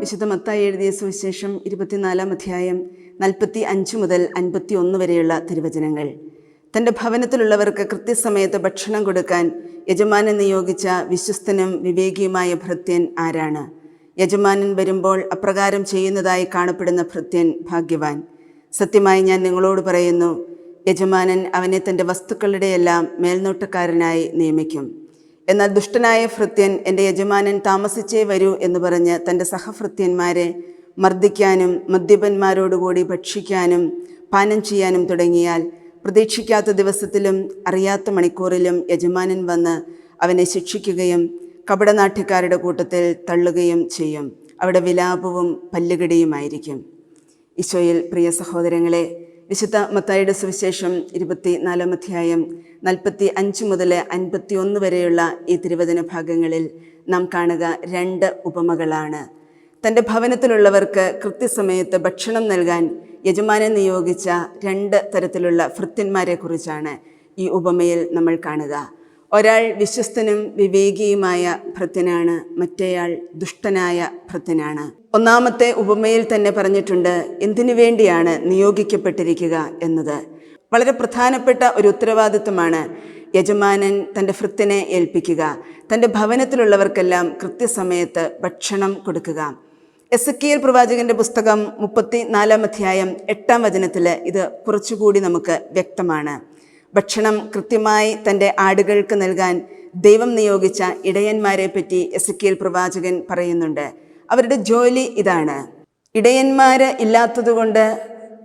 വിശുദ്ധ മത്തായി എഴുതിയ സുവിശേഷം ഇരുപത്തിനാലാം അധ്യായം നാൽപ്പത്തി അഞ്ച് മുതൽ അൻപത്തി ഒന്ന് വരെയുള്ള തിരുവചനങ്ങൾ. തന്റെ ഭവനത്തിലുള്ളവർക്ക് കൃത്യസമയത്ത് ഭക്ഷണം കൊടുക്കാൻ യജമാനൻ നിയോഗിച്ച വിശ്വസ്തനും വിവേകിയുമായ ഭൃത്യൻ ആരാണ്? യജമാനൻ വരുമ്പോൾ അപ്രകാരം ചെയ്യുന്നതായി കാണപ്പെടുന്ന ഭൃത്യൻ ഭാഗ്യവാൻ. സത്യമായി ഞാൻ നിങ്ങളോട് പറയുന്നു യജമാനൻ അവനെ തന്റെ വസ്തുക്കളുടെയെല്ലാം മേൽനോട്ടക്കാരനായി നിയമിക്കും. എന്നാൽ ദുഷ്ടനായ ഭൃത്യൻ എന്റെ യജമാനൻ താമസിച്ചേ വരൂ എന്ന് പറഞ്ഞ് തന്റെ സഹഭൃത്യന്മാരെ മർദ്ദിക്കാനും മദ്യപന്മാരോടുകൂടി ഭക്ഷിക്കാനും പാനം ചെയ്യാനും തുടങ്ങിയാൽ പ്രതീക്ഷിക്കാത്ത ദിവസത്തിലും അറിയാത്ത മണിക്കൂറിലും യജമാനൻ വന്ന് അവനെ ശിക്ഷിക്കുകയും കപടനാട്യക്കാരുടെ കൂട്ടത്തിൽ തള്ളുകയും ചെയ്യും. അവിടെ വിലാപവും പല്ലുകടിയുമായിരിക്കും. ഈശോയിൽ പ്രിയ സഹോദരങ്ങളെ വിശുദ്ധ മത്തായിയുടെ സുവിശേഷം ഇരുപത്തി നാലാം അധ്യായം നാൽപ്പത്തി അഞ്ച് മുതൽ അൻപത്തി ഒന്ന് വരെയുള്ള ഈ തിരുവചന ഭാഗങ്ങളിൽ നാം കാണുക രണ്ട് ഉപമകളാണ്. തന്റെ ഭവനത്തിലുള്ളവർക്ക് കൃത്യസമയത്ത് ഭക്ഷണം നൽകാൻ യജമാനെ നിയോഗിച്ച രണ്ട് തരത്തിലുള്ള ഭൃത്യന്മാരെ കുറിച്ചാണ് ഈ ഉപമയിൽ നമ്മൾ കാണുക. ഒരാൾ വിശ്വസ്തനും വിവേകിയുമായ ഭൃത്യനാണ് മറ്റേയാൾ ദുഷ്ടനായ ഭൃത്യനാണ്. ഒന്നാമത്തെ ഉപമയിൽ തന്നെ പറഞ്ഞിട്ടുണ്ട് എന്തിനു വേണ്ടിയാണ് നിയോഗിക്കപ്പെട്ടിരിക്കുക എന്നത്? വളരെ പ്രധാനപ്പെട്ട ഒരു ഉത്തരവാദിത്വമാണ് യജമാനൻ തന്റെ ഭൃത്യനെ ഏൽപ്പിക്കുക. തന്റെ ഭവനത്തിലുള്ളവർക്കെല്ലാം കൃത്യസമയത്ത് ഭക്ഷണം കൊടുക്കുക. എസ് കെ എൽ പ്രവാചകന്റെ പുസ്തകം മുപ്പത്തി നാലാം അധ്യായം എട്ടാം വചനത്തിൽ ഇത് കുറച്ചുകൂടി നമുക്ക് വ്യക്തമാണ്. ഭക്ഷണം കൃത്യമായി തന്റെ ആടുകൾക്ക് നൽകാൻ ദൈവം നിയോഗിച്ച ഇടയന്മാരെ പറ്റി എസ് കെ എൽ പ്രവാചകൻ പറയുന്നുണ്ട്. അവരുടെ ജോലി ഇതാണ്. ഇടയന്മാർ ഇല്ലാത്തതുകൊണ്ട്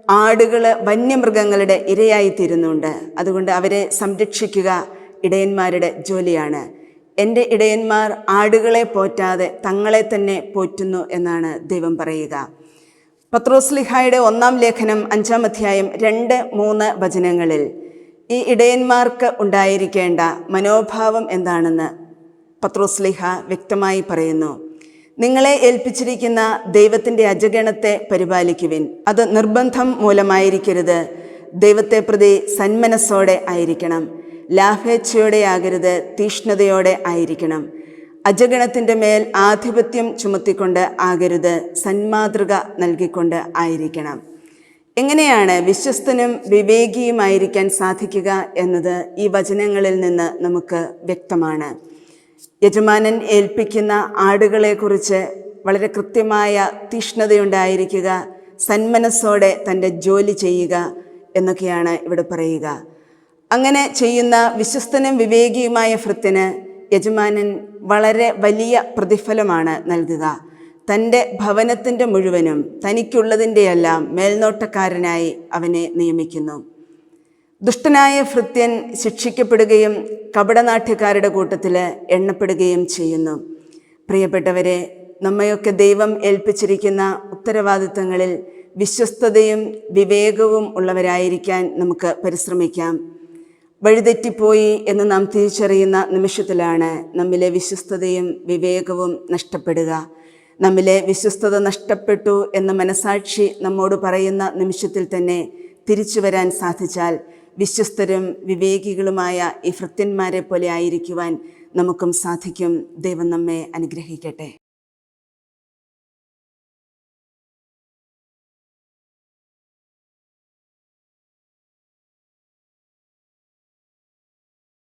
ആടുകൾ വന്യമൃഗങ്ങളുടെ ഇരയായി ഇരയായിത്തീരുന്നുണ്ട്. അതുകൊണ്ട് അവരെ സംരക്ഷിക്കുക ഇടയന്മാരുടെ ജോലിയാണ്. എന്റെ ഇടയന്മാർ ആടുകളെ പോറ്റാതെ തങ്ങളെ തന്നെ പോറ്റുന്നു എന്നാണ് ദൈവം പറയുക. പത്രോസ്ലിഹായുടെ ഒന്നാം ലേഖനം അഞ്ചാം അധ്യായം രണ്ട് മൂന്ന് വചനങ്ങളിൽ ഈ ഇടയന്മാർക്ക് ഉണ്ടായിരിക്കേണ്ട മനോഭാവം എന്താണെന്ന് പത്രോസ്ലിഹ വ്യക്തമായി പറയുന്നു. നിങ്ങളെ ഏൽപ്പിച്ചിരിക്കുന്ന ദൈവത്തിന്റെ അജഗണത്തെ പരിപാലിക്കുവിൻ. അത് നിർബന്ധം മൂലമായിരിക്കരുത്. ദൈവത്തെ പ്രതി സന്മനസ്സോടെ ആയിരിക്കണം. ലാഭേച്ഛയോടെ ആകരുത്. തീഷ്ണതയോടെ ആയിരിക്കണം. അജഗണത്തിന്റെ മേൽ ആധിപത്യം ചുമത്തിക്കൊണ്ട് ആകരുത്. സന്മാതൃക നൽകിക്കൊണ്ട് ആയിരിക്കണം. എങ്ങനെയാണ് വിശ്വസ്തനും വിവേകിയുമായിരിക്കാൻ സാധിക്കുക എന്നത് ഈ വചനങ്ങളിൽ നിന്ന് നമുക്ക് വ്യക്തമാണ്. യജമാനൻ ഏൽപ്പിക്കുന്ന ആടുകളെക്കുറിച്ച് വളരെ കൃത്യമായ തീഷ്ണതയുണ്ടായിരിക്കുക സന്മനസ്സോടെ തന്റെ ജോലി ചെയ്യുക എന്നൊക്കെയാണ് ഇവിടെ പറയുക. അങ്ങനെ ചെയ്യുന്ന വിശ്വസ്തനും വിവേകിയുമായ ഭൃത്തിന് യജമാനൻ വളരെ വലിയ പ്രതിഫലമാണ് നൽകുക. തന്റെ ഭവനത്തിന്റെ മുഴുവനും തനിക്കുള്ളതിന്റെയെല്ലാം മേൽനോട്ടക്കാരനായി അവനെ നിയമിക്കുന്നു. ദുഷ്ടനായ ഭൃത്യൻ ശിക്ഷിക്കപ്പെടുകയും കപടനാട്യക്കാരുടെ കൂട്ടത്തിൽ എണ്ണപ്പെടുകയും ചെയ്യുന്നു. പ്രിയപ്പെട്ടവരെ നമ്മയൊക്കെ ദൈവം ഏൽപ്പിച്ചിരിക്കുന്ന ഉത്തരവാദിത്തങ്ങളിൽ വിശ്വസ്തതയും വിവേകവും ഉള്ളവരായിരിക്കാൻ നമുക്ക് പരിശ്രമിക്കാം. വഴിതെറ്റിപ്പോയി എന്ന് നാം തിരിച്ചറിയുന്ന നിമിഷത്തിലാണ് നമ്മിലെ വിശ്വസ്തതയും വിവേകവും നഷ്ടപ്പെടുക. നമ്മിലെ വിശ്വസ്തത നഷ്ടപ്പെട്ടു എന്ന മനസാക്ഷി നമ്മോട് പറയുന്ന നിമിഷത്തിൽ തന്നെ തിരിച്ചു വരാൻ സാധിച്ചാൽ വിശ്വസ്തരും വിവേകികളുമായ ഈ ഭൃത്യന്മാരെ പോലെ ആയിരിക്കുവാൻ നമുക്കും സാധിക്കും. ദൈവം നമ്മെ അനുഗ്രഹിക്കട്ടെ.